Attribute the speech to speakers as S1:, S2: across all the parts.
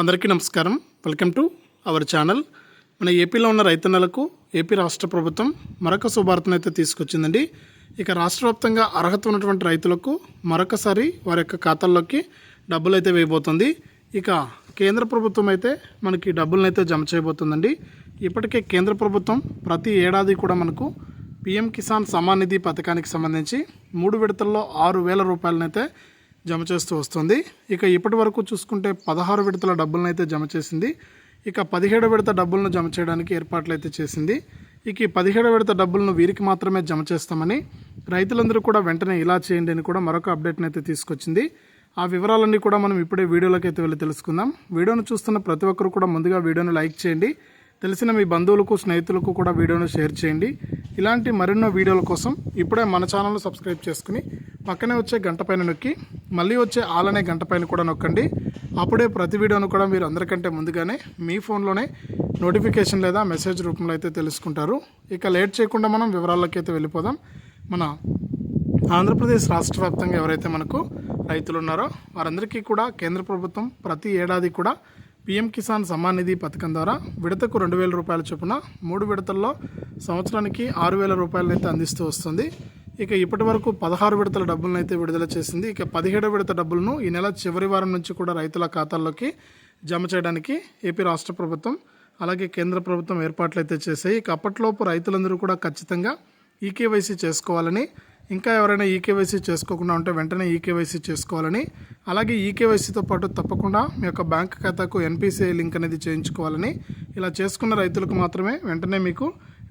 S1: అందరికీ నమస్కారం. Welcome to our channel మన ఏపీలో ఉన్న రైతన్నలకు ఏపీ రాష్ట్ర ప్రభుత్వం మరొక శుభార్తను అయితే తీసుకొచ్చిందండి. ఇక రాష్ట్ర వ్యాప్తంగా అర్హత ఉన్నటువంటి రైతులకు మరొకసారి వారి యొక్క ఖాతాల్లోకి డబ్బులు అయితే వేయబోతుంది. ఇక కేంద్ర ప్రభుత్వం అయితే మనకి డబ్బులను అయితే జమ చేయబోతుందండి. ఇప్పటికే కేంద్ర ప్రభుత్వం ప్రతి ఏడాది కూడా మనకు పిఎం కిసాన్ సమాన్ నిధి పథకానికి సంబంధించి మూడు విడతల్లో ఆరు వేల రూపాయలనైతే జమ చేస్తూ వస్తుంది. ఇక ఇప్పటి వరకు చూసుకుంటే పదహారు విడతల డబ్బులను అయితే జమ చేసింది. ఇక పదిహేడు విడత డబ్బులను జమ చేయడానికి ఏర్పాట్లు అయితే చేసింది. ఇక ఈ పదిహేడు విడత డబ్బులను వీరికి మాత్రమే జమ చేస్తామని రైతులందరూ కూడా వెంటనే ఇలా చేయండి అని కూడా మరొక అప్డేట్ని అయితే తీసుకొచ్చింది. ఆ వివరాలన్నీ కూడా మనం ఇప్పుడే వీడియోలోకి అయితే వెళ్ళి తెలుసుకుందాం. వీడియోను చూస్తున్న ప్రతి ఒక్కరు కూడా ముందుగా వీడియోను లైక్ చేయండి. తెలిసిన మీ బంధువులకు స్నేహితులకు కూడా వీడియోను షేర్ చేయండి. ఇలాంటి మరెన్నో వీడియోల కోసం ఇప్పుడే మన ఛానల్ను సబ్స్క్రైబ్ చేసుకుని పక్కనే వచ్చే గంట పైన నొక్కి మళ్ళీ వచ్చే ఆలనే గంట పైన కూడా నొక్కండి. అప్పుడే ప్రతి వీడియోను కూడా మీరు అందరికంటే ముందుగానే మీ ఫోన్లోనే నోటిఫికేషన్ లేదా మెసేజ్ రూపంలో అయితే తెలుసుకుంటారు. ఇక లేట్ చేయకుండా మనం వివరాల్లోకి అయితే వెళ్ళిపోదాం. మన ఆంధ్రప్రదేశ్ రాష్ట్ర వ్యాప్తంగా ఎవరైతే మనకు రైతులు ఉన్నారో వారందరికీ కూడా కేంద్ర ప్రభుత్వం ప్రతి ఏడాది కూడా పీఎం కిసాన్ సమ్మాన్ నిధి పథకం ద్వారా విడతకు రెండు వేల రూపాయల చొప్పున మూడు విడతల్లో సంవత్సరానికి ఆరు వేల రూపాయలనైతే అందిస్తూ వస్తుంది. ఇక ఇప్పటి వరకు పదహారు విడతల డబ్బులను అయితే విడుదల చేసింది. ఇక పదిహేడు విడత డబ్బులను ఈ నెల చివరి వారం నుంచి కూడా రైతుల ఖాతాల్లోకి జమ చేయడానికి ఏపీ రాష్ట్ర ప్రభుత్వం అలాగే కేంద్ర ప్రభుత్వం ఏర్పాట్లు అయితే చేశాయి. ఇక అప్పట్లోపు రైతులందరూ కూడా ఖచ్చితంగా ఈకేవైసీ చేసుకోవాలని ఇంకా ఎవరైనా ఈకేవైసీ చేసుకోకుండా ఉంటే వెంటనే ఈకేవైసీ చేసుకోవాలని. అలాగే ఈకేవైసీతో పాటు తప్పకుండా మీ యొక్క బ్యాంక్ ఖాతాకు ఎన్పిసిఐ లింక్ అనేది చేయించుకోవాలని. ఇలా చేసుకున్న రైతులకు మాత్రమే వెంటనే మీకు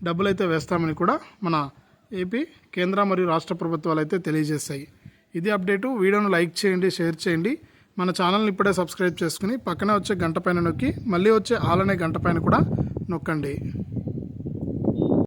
S1: డబ్బులు అయితే వేస్తామని కూడా మన ఏపీ కేంద్ర మరియు రాష్ట్ర ప్రభుత్వాలు అయితే తెలియజేశాయి. ఇది అప్డేటు. వీడియోను లైక్ చేయండి షేర్ చేయండి. మన ఛానల్ని ఇప్పుడే సబ్స్క్రైబ్ చేసుకుని పక్కనే వచ్చే గంట పైన నొక్కి మళ్ళీ వచ్చే ఆలనే గంట పైన కూడా నొక్కండి.